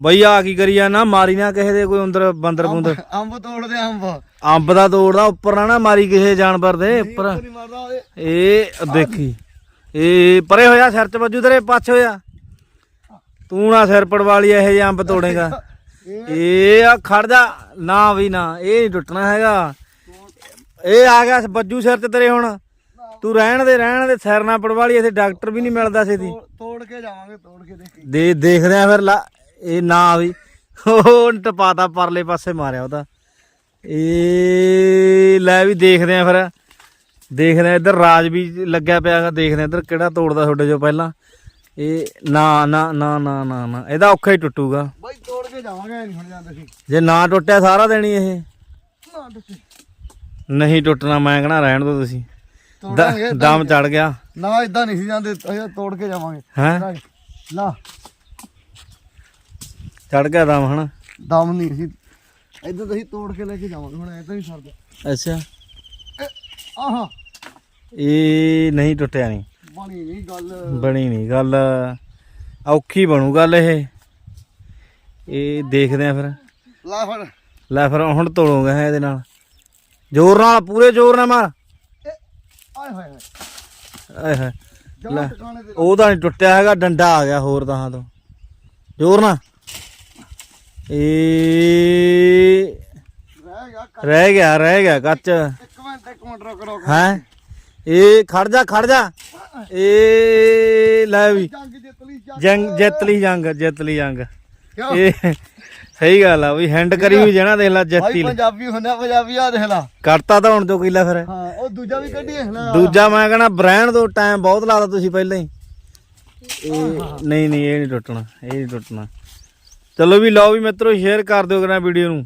ਬਈ ਆ ਕੀ ਕਰੀ ਨਾ ਮਾਰੀ ਨਾ ਕਿਸੇ ਦੇ ਕੋਈ ਅੰਦਰ ਬੰਦਰ ਬੁੰਦਰ। ਅੰਬ ਤੋੜਦੇ ਅੰਬ। ਅੰਬ ਦਾ ਤੋੜਦਾ ਉੱਪਰ ਨਾ ਨਾ ਮਾਰੀ ਕਿਸੇ ਜਾਨਵਰ ਦੇ ਉੱਪਰ। ਇਹ ਦੇਖੀ ਇਹ ਪਰੇ ਹੋਇਆ ਸਿਰ ਚ ਵੱਜੂ ਤੇਰੇ ਪੱਛ ਹੋਇਆ। ਤੂੰ ਨਾ ਸਿਰ ਪੜਵਾਲੀ ਇਹ ਜਿਹੇ ਅੰਬ ਤੋੜੇਗਾ। ਇਹ ਆ ਖੜ ਜਾ। ਨਾ ਵੀ ਨਾ ਇਹ ਨਹੀਂ ਟੁੱਟਣਾ ਹੈਗਾ। ਇਹ ਆ ਗਿਆ ਵੱਜੂ ਸਿਰ ਤੇ ਤੇਰੇ ਹੁਣ। ਤੂੰ ਰਹਿਣ ਦੇ ਰਹਿਣ ਦੇ ਸਿਰ ਨਾ ਪੜਵਾਲੀ ਇੱਥੇ ਡਾਕਟਰ ਵੀ ਨਹੀਂ ਮਿਲਦਾ ਛੇਤੀ ਤੋੜ- ਤੋੜ ਕੇ ਜਾਵਾਂਗੇ ਤੋੜ ਕੇ ਦੇਖੀ। ਦੇ ਦੇਖਦੇ ਆ ਫਿਰ ਲਾ ਇਹ ਨਾ ਵੀ। ਉਹ ਟਪਾਤਾ ਪਰਲੇ ਪਾਸੇ ਮਾਰਿਆ ਉਹਦਾ। ਇਹ ਲੈ ਵੀ ਦੇਖਦੇ ਆ ਫਿਰ। ਦੇਖਦੇ ਆ ਇੱਧਰ ਰਾਜ ਵੀ ਲੱਗਿਆ ਪਿਆ ਦੇਖਦੇ ਆ ਇੱਧਰ ਕਿਹੜਾ ਤੋੜਦਾ ਤੁਹਾਡੇ ਜੋ ਪਹਿਲਾਂ। ਇਹ ਨਾ ਨਾ ਨਾ ਨਾ ਨਾ ਨਾ। ਇਹਦਾ ਔਖਾ ਹੀ ਟੁੱਟੂਗਾ। ਬਾਈ ਤੋੜ ਕੇ ਜਾਵਾਂਗੇ ਨਹੀਂ ਹੁਣ ਜਾਂਦੇ ਸੀ ਜੇ ਨਾ ਟੁੱਟਿਆ ਸਾਰਾ ਦੇਣੀ ਇਹ। ਨਾ ਟੁੱਟੇ ਨਹੀਂ ਟੁੱਟਣਾ ਮੈਂ ਕਹਣਾ ਰਹਿਣ ਦੋ ਤੁਸੀਂ। ਦਮ ਚੜ ਗਿਆ। ਨਾ ਇਦਾਂ ਨਹੀਂ ਸੀ ਜਾਂਦੇ ਤੋੜ ਕੇ ਜਾਵਾਂਗੇ। ਹੈ? ਲਾ। ਚੜ ਗਿਆ ਦਮ ਹਨਾ? ਦਮ ਨਹੀਂ ਸੀ। ਇਦਾਂ ਤਾਂ ਅਸੀਂ ਤੋੜ ਕੇ ਲੈ ਕੇ ਜਾਵਾਂਗੇ ਹੁਣ ਐਦਾਂ ਹੀ ਸਰਦਾ। ਅੱਛਾ। ਆਹਾ। ਇਹ ਨਹੀਂ ਟੁੱਟਿਆ ਨਹੀਂ। ਬਣੀ ਨਹੀਂ ਗੱਲ। ਬਣੀ ਨਹੀਂ ਗੱਲ। ਔਖੀ ਬਣੂ ਗੱਲ ਇਹ। ਇਹ ਦੇਖਦੇ ਆ ਫਿਰ। ਲਾ ਫੜ। ਲੈ ਫਿਰ ਹੁਣ ਤੋੜੋਗੇ ਹੈ ਇਹਦੇ ਨਾਲ। ਜ਼ੋਰ ਨਾਲ ਪੂਰੇ ਜ਼ੋਰ ਨਾਲ ਮਾਰ। ਆਏ ਹੋਏ ਹੋਏ। ਆਏ ਹਾਏ। ਜਮਾ ਟਿਕਾਣੇ ਤੇ ਉਹ ਤਾਂ ਨਹੀਂ ਟੁੱਟਿਆ ਹੈਗਾ ਡੰਡਾ ਆ ਗਿਆ ਹੋਰ ਤਾਂ ਤੋਂ। ਜ਼ੋਰ ਨਾਲ। ਰਹਿ ਗਿਆ ਰਹਿ ਗਿਆ ਕੱਚ। ਇੱਕ ਮਿੰਟ ਇੱਕ ਮਿੰਟ ਰੁਕ ਰੁਕ। ਹੈ? ਇਹ ਖੜ ਜਾ ਖੜ ਜਾ। ਇਹ ਲੈ ਵੀ। ਜੰਗ ਜਿੱਤ ਲਈ ਜੰਗ ਜਿੱਤ ਲਈ ਜੰਗ। ਇਹ ਸਹੀ ਗੱਲ ਆ ਵੀ ਹੈਂਡ ਕਰੀ ਵੀ ਜਣਾ ਦੇਖ ਲੈ ਜਿੱਤੀ। ਪੰਜਾਬੀ ਹੁੰਦਾ ਪੰਜਾਬੀ ਆ ਦੇਖ ਲਾ। ਕਰਤਾ ਤਾਂ ਹੁਣ ਤੋਂ ਕਿਲਾ ਫਿਰ। ਹਾਂ ਉਹ ਦੂਜਾ ਵੀ ਮੈਂ ਕਹਣਾ ਬ੍ਰਾਂਡ ਦੋ ਟਾਈਮ ਬਹੁਤ ਲਾਦਾ ਤੁਸੀਂ ਪਹਿਲਾਂ ਹੀ। ਇਹ ਨਹੀਂ ਨਹੀਂ ਇਹ ਨਹੀਂ ਟੁੱਟਣਾ ਇਹ ਨਹੀਂ ਟੁੱਟਣਾ। ਚਲੋ ਵੀ ਲਓ ਵੀ ਮਿੱਤਰੋ ਸ਼ੇਅਰ ਕਰ ਦਿਓ ਕਰਾਂ ਵੀਡੀਓ ਨੂੰ।